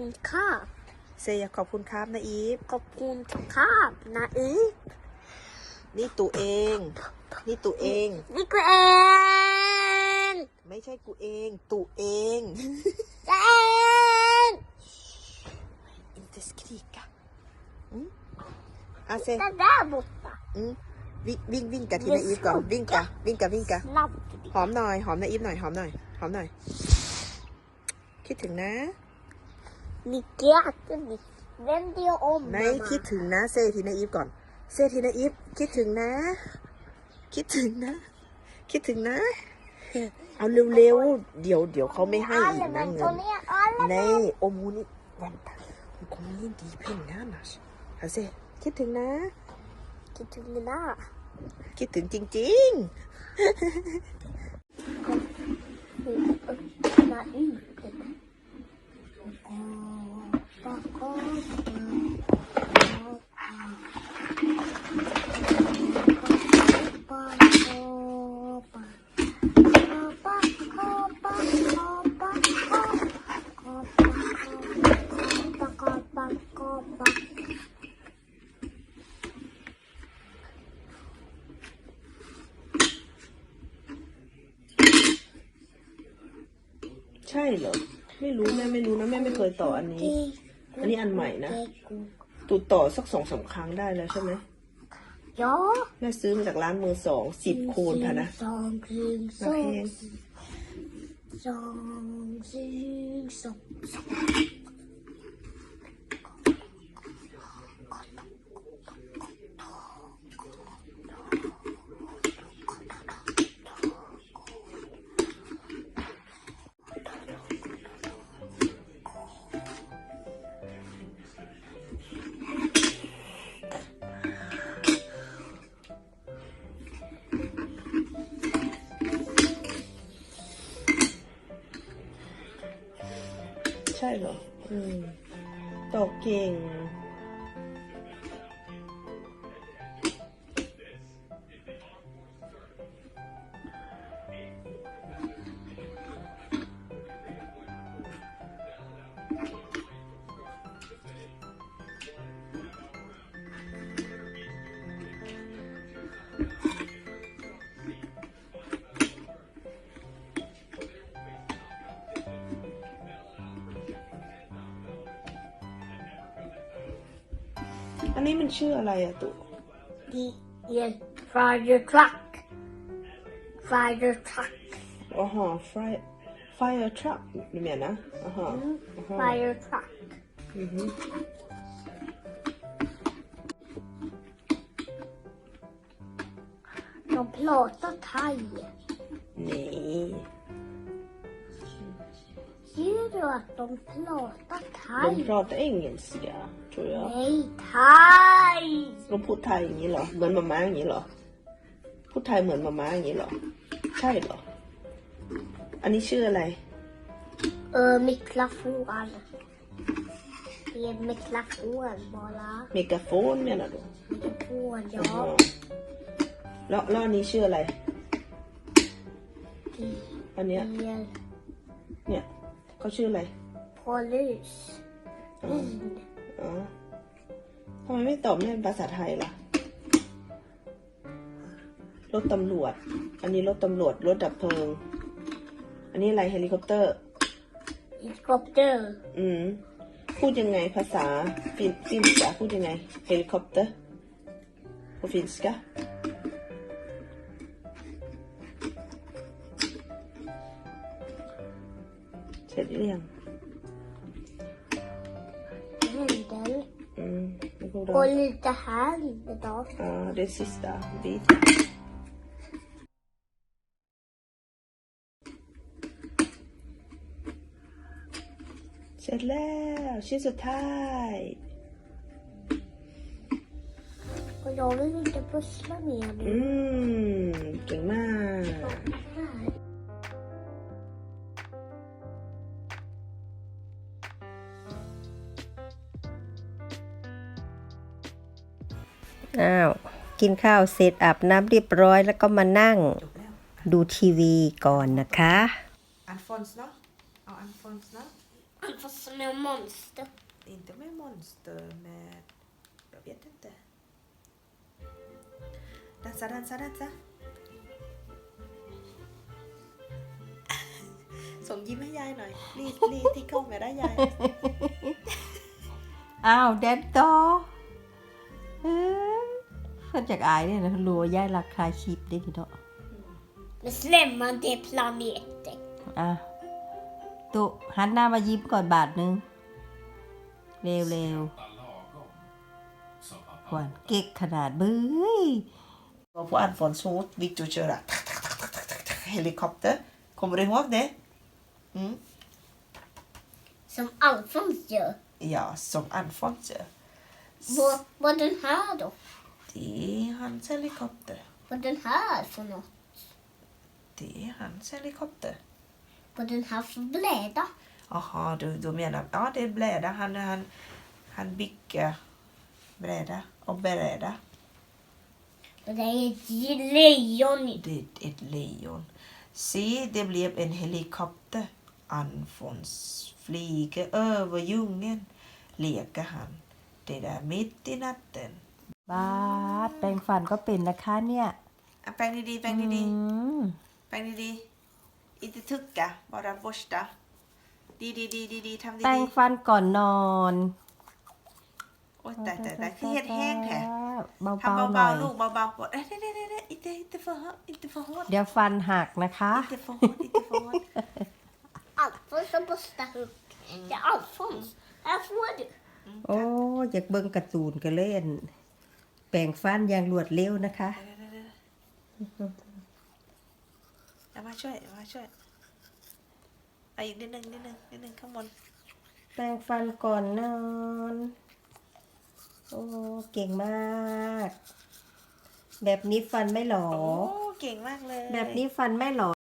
คุณครับเซอยากขอบคุณครับนะอีฟขอบคุณครับนะอีฟนี่ตัวเอง นี่ตัวเอง นี่ก็เอง ไม่ใช่กูเองตัวเองเอง inte skrika อืมอะเซแต่ได้บุตรอืมวิ่งวิ่งวิ่งกับทีนาอีฟก่อนวิ่งกะวิ่งกะวิ่งกะลับหอมหน่อยหอมนาอีฟหน่อยหอมหน่อยหอมหน่อย คิดถึงนะ นี่เกียร์ตัวนี้เว้นเดียวอมไม่คิดถึงนะ เซทีนาอีฟก่อน เซทีนาอีฟคิดถึงนะ คิดถึงนะ คิดถึงนะ เอาเร็วๆ เดี๋ยวเดี๋ยวเขาไม่ให้อะอีไรกมันะนเงิตัวนเนี้ยอะไร Nej, om hon inte... Vänta. Hon kommer inte i pengar annars. Alltså, คิดถึงนะ คิดถึงนะ คิดถึงจริงนะ ใช่เหรอ ไม่รู้แม่ไม่รู้นะแม่ไม่เคยต่ออันนี้ อันนี้อันใหม่นะ ตูดต่อสักสองสามครั้งได้แล้วใช่ไหม Ja. แม่ซื้อมาจากร้านมือสองสิบโคนพะนะ Song, sing, ราคา song, song, sing, song, song. ใช่เหรอ อืมตกเก่ง อันนี้มันชื่ออะไรอะตุ The yes, fire truck. Fire truck. อ๋อฮะ fire fire truck นี่แม่นะอ๋อฮะอ๋อฮะ Fire truck. อือฮึ De pratar thai. นี่ Ser du att de pratar de thai? pratar engelska tror jag Nej, thai. เราพูดไทยอย่างนี้เหรอ เหมือนมาม่าอย่างนี้เหรอ พูดไทยเหมือนมาม่าอย่างนี้เหรอ ใช่เหรอ อันนี้ชื่ออะไร Uh, mikrofon. Det är mikrofon bara. เมกาโฟนเนี่ยนะดู Mikrofon, อ๋อ ja. แล้วแล้วอันนี้ชื่ออะไร Det อันเนี้ย är เนี่ย เขาชื่ออะไร polis. อ๋ออ๋อทำไมไม่ตอบแม่เป็นภาษาไทยล่ะ รถตำรวจ อันนี้รถตำรวจ รถดับเพลิง อันนี้อะไรเฮลิคอปเตอร์ Helikopter. อืม พูดยังไงภาษาฟินฟินสกาพูดยังไง เฮลิคอปเตอร์ på finska เส ร็จหรือยัง Händel. อืมแล้วก็รอ Och lite här idag. อ่า det sista biten เสร็จแล้วชิ้นสุดท้าย Och jag vill inte pussla mer อื nu. มเก่งมาก อ้าว กินข้าวเสร็จอาบน้ำเรียบร้อยแล้วก็มานั่งจบแล้วดูทีวีก่อนนะคะอันฟอนส์เนาะเอาอันฟอนส์เนาะ Fast som är monster. Inte med monster, med... Jag vet inte. Dansa, dansa, dansa. ส่งยิ้มให้ยายหน่อยรีรีที่เข้ามาได้ยายอ้าวแดนต่อเอ้ยเพิ่น จากอายเนี่ยนะรัวย่ายราคาคลิปได้ทีเนาะ Men slämman det är planeter. อะตุหันหน้ามายิ้มก่อนบาทหนึง เร็วเร็ว lagom. Sa หวา pappa. นเก๊กขนาดเบ้ย Och på Alfons hot, Victor köra helikopter. Kommer du ihåg det? Mm. Som Alfons gör. Ja, som Alfons gör. Vad, vad den här då? Det är hans helikopter. Vad den här för något? Det är hans helikopter. Vad den här för bläda? Jaha, du, du menar... Ja, det är bräda. Han, han, han bygger bräda och bräda. Och det är ett lejon. Det är ett lejon. Se, det blev en helikopter. Alfons flyger över djungeln. Leker han. Det där mitt i natten. บาสแปรงฟันก็เป็นนะคะเนี่ย Ah, Pang di di, pang di อื di. ม Pang di di. Inte tugga, bara borsta. Di di di di di, tam di แปรง di. ฟันก่อนนอน Oj, där, där, där. Helt häng här. เบาทำๆหน่อเบายๆลูกเบาๆกดเอ้ยเด้เด้เด้ inte inte för hårt inte för hårt เดี๋ยวฟันหักนะคะ inte för hårt inte för hårt Alfons har borstat upp. Det är Alfons. Här får du. โอ้อยากเบิ่งการ์ตูนก็เล่น แปรงฟันอย่างรวดเร็วนะคะเอามาช่วยเอามาช่วยเอาอีกนิดนึงนิดนึงนิดนึงข้างบนแปรงฟันก่อนนอน โอ้เก่งมาก แบบนี้ฟันไม่หลอ โอ้เก่งมากเลย แบบนี้ฟันไม่หลอ